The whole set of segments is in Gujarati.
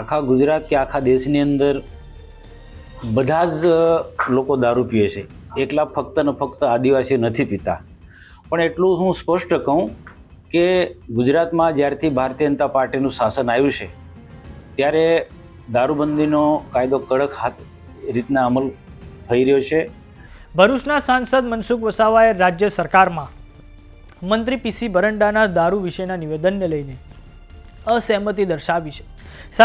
આખા ગુજરાત કે આખા દેશની અંદર બધા જ લોકો દારૂ પીએ છે. એકલા ફક્ત ને ફક્ત આદિવાસી નથી પીતા. પણ એટલું હું સ્પષ્ટ કહું કે ગુજરાતમાં જ્યારથી ભારતીય જનતા પાર્ટીનું શાસન આવ્યું છે, ત્યારે દારૂબંધીનો કાયદો કડક હાથ રીતના અમલ થઈ રહ્યો છે. ભરૂચના સાંસદ મનસુખ વસાવાએ રાજ્ય સરકારમાં મંત્રી પીસી બરંડાના દારૂ વિશેના નિવેદનને લઈને અસહેમતિ દર્શાવી છે.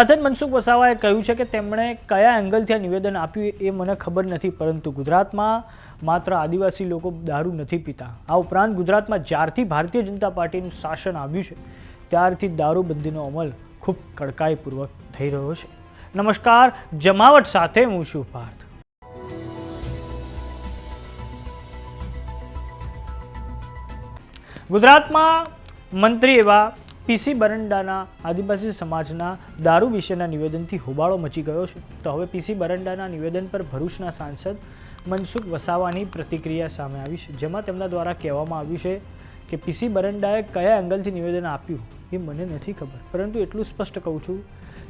જ મનસુખ વસાવાએ કહ્યું છે કે તેમણે કયા એંગલથી આ નિવેદન આપ્યું એ મને ખબર નથી, પરંતુ ગુજરાતમાં માત્ર આદિવાસી લોકો દારૂ નથી પીતા. આ ઉપરાંત ગુજરાતમાં જ્યારથી ભારતીય જનતા પાર્ટીનું શાસન આવ્યું છે, ત્યારથી દારૂબંધીનો અમલ ખૂબ કડકાઈપૂર્વક થઈ રહ્યો છે. નમસ્કાર, જમાવટ સાથે હું છું પાર્થ. ગુજરાતમાં મંત્રી એવા પીસી બરંડાના આદિવાસી સમાજના દારૂ વિશેના નિવેદનથી હોબાળો મચી ગયો છે. તો હવે પીસી બરંડાના નિવેદન પર ભરૂચના સાંસદ મનસુખ વસાવાની પ્રતિક્રિયા સામે આવી છે, જેમાં તેમના દ્વારા કહેવામાં આવ્યું છે કે પીસી બરંડાએ કયા એંગલથી નિવેદન આપ્યું એ મને નથી ખબર, પરંતુ એટલું સ્પષ્ટ કહું છું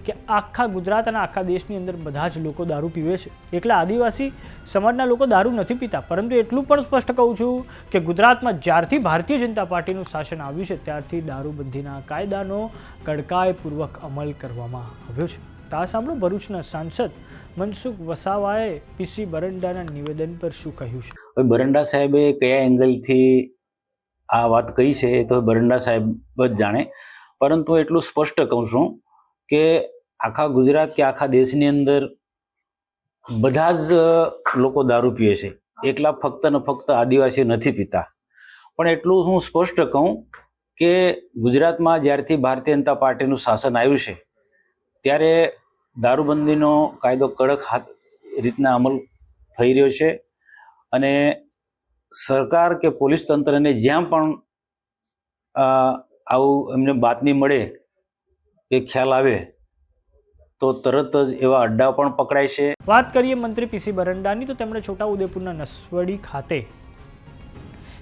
કે આખા ગુજરાત અને આખા દેશની અંદર બધા જ લોકો દારૂ પીવે છે. એકલા આદિવાસી સમાજના લોકો દારૂ નથી પીતા. પરંતુ એટલું પણ સ્પષ્ટ કહું છું કે ગુજરાતમાં જ્યારથી ભારતીય જનતા પાર્ટીનું શાસન આવ્યું છે, ત્યારથી દારૂબંધીના કાયદાનો કડકાઈપૂર્વક અમલ કરવામાં આવ્યો છે. તો આ સાંભળો ભરૂચના સાંસદ મનસુખ વસાવાએ પીસી બરંડાના નિવેદન પર શું કહ્યું છે? બરંડા સાહેબે કયા એંગલથી આ વાત કહી છે તો બરંડા સાહેબ જ જાણે. પરંતુ એટલું સ્પષ્ટ કહું છું કે આખા ગુજરાત કે આખા દેશની અંદર બધા જ લોકો દારૂ પીએ છે. એકલા ફક્ત ને ફક્ત આદિવાસી નથી પીતા. પણ એટલું હું સ્પષ્ટ કહું કે ગુજરાતમાં જ્યારથી ભારતીય જનતા પાર્ટીનું શાસન આવ્યું છે, ત્યારે દારૂબંધીનો કાયદો કડક હાથ રીતના અમલ થઈ રહ્યો છે અને સરકાર કે પોલીસ તંત્રને જ્યાં પણ આવું એમને બાતમી મળે કે ખ્યાલ આવે તો તરત જ એવા અડ્ડા પણ પકડાય છે. વાત કરીએ મંત્રી પીસી બરંડાની તો તેમણે છોટાઉદેપુરના નસવડી ખાતે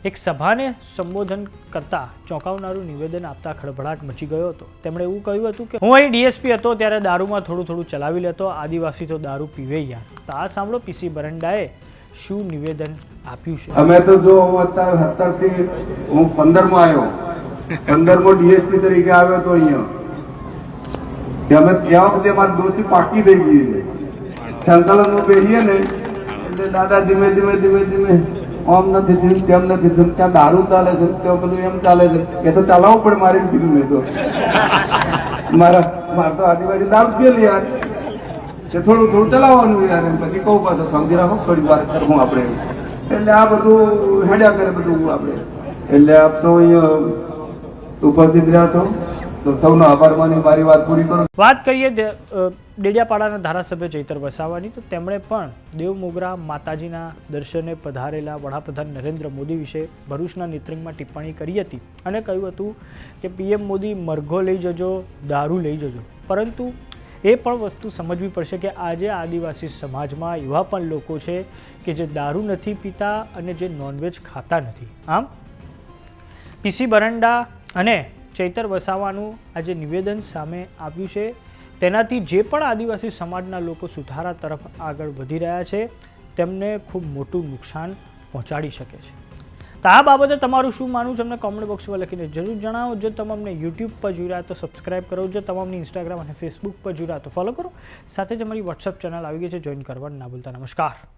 એક સભાને સંબોધન કરતા ચોંકાવનારું નિવેદન આપતા ખળભળાટ મચી ગયો હતો. તેમણે એવું કહ્યું હતું કે હું અહીં ડીએસપી હતો ત્યારે દારૂમાં થોડું થોડું ચલાવી લેતો આદિવાસી તો દારૂ પીવે યાર. તો આ સાંભળો પીસી બરંડાએ શું નિવેદન આપ્યું છે? અમે તો જો હું અત્યારે સત્તરથી હું પંદરમો આવ્યો. પંદરમો ડીએસપી તરીકે આવ્યો હતો અહીંયા. અમે ત્યાં સુધી અમારી દોસ્તી પાકી થઈ ગઈ છે. પહેરીએ ને, એટલે દાદા ધીમે ધીમે ધીમે ધીમે આમ નથી થયું, તેમ નથી થયું. ત્યાં દારૂ ચાલે છે ત્યાં બધું એમ ચાલે છે. એ તો ચલાવવું પડે મારે કીધું મેં તો. મારા, મારે તો આદિવાસી દારૂ પીએલી યાર. કે થોડું થોડું ચલાવવાનું યાર. એમ પછી કહું પાછો, સમજી રાખો થોડી વાર કરવું આપણે. એટલે આ બધું હેડ્યા કરે બધું આપણે. એટલે આપ સૌ અહીંયા ઉપસ્થિત રહ્યા છો. વાત કરીએ ડેડિયાપાડાના ધારાસભ્ય ચૈતર વસાવાની, તો તેમણે પણ દેવ મોગરા માતાજીના દર્શને પધારેલા વડાપ્રધાન નરેન્દ્ર મોદી વિશે ભરૂચના નેત્રંગમાં ટિપ્પણી કરી હતી અને કહ્યું હતું કે, પીએમ મોદી મરઘો લઈ જજો, દારૂ લઈ જજો. પરંતુ એ પણ વસ્તુ સમજવી પડશે કે, આજે આદિવાસી સમાજમાં એવા પણ લોકો છે કે જે દારૂ નથી પીતા અને જે નોનવેજ ખાતા નથી. આમ પીસી બરંડા અને ચૈતર વસાવાનું આજે નિવેદન સામે આવ્યું છે. તેનાથી જે પણ આદિવાસી સમાજના લોકો સુધારા તરફ આગળ વધી રહ્યા છે, તેમને ખૂબ મોટું નુકસાન પહોંચાડી શકે છે. તો આ બાબતે તમારું શું માનવું છે? અમને કોમેન્ટ બોક્સમાં લખીને જરૂર જણાવો. જો તમે યુટ્યુબ પર જોઈ રહ્યા તો સબસ્ક્રાઇબ કરો. જો તમામની ઇન્સ્ટાગ્રામ અને ફેસબુક પર જોઈ રહ્યા તો ફોલો કરો. સાથે જ અમારી વોટ્સઅપ ચેનલ આવી ગઈ છે. જોઈન કરવા ના ભૂલતા. નમસ્કાર.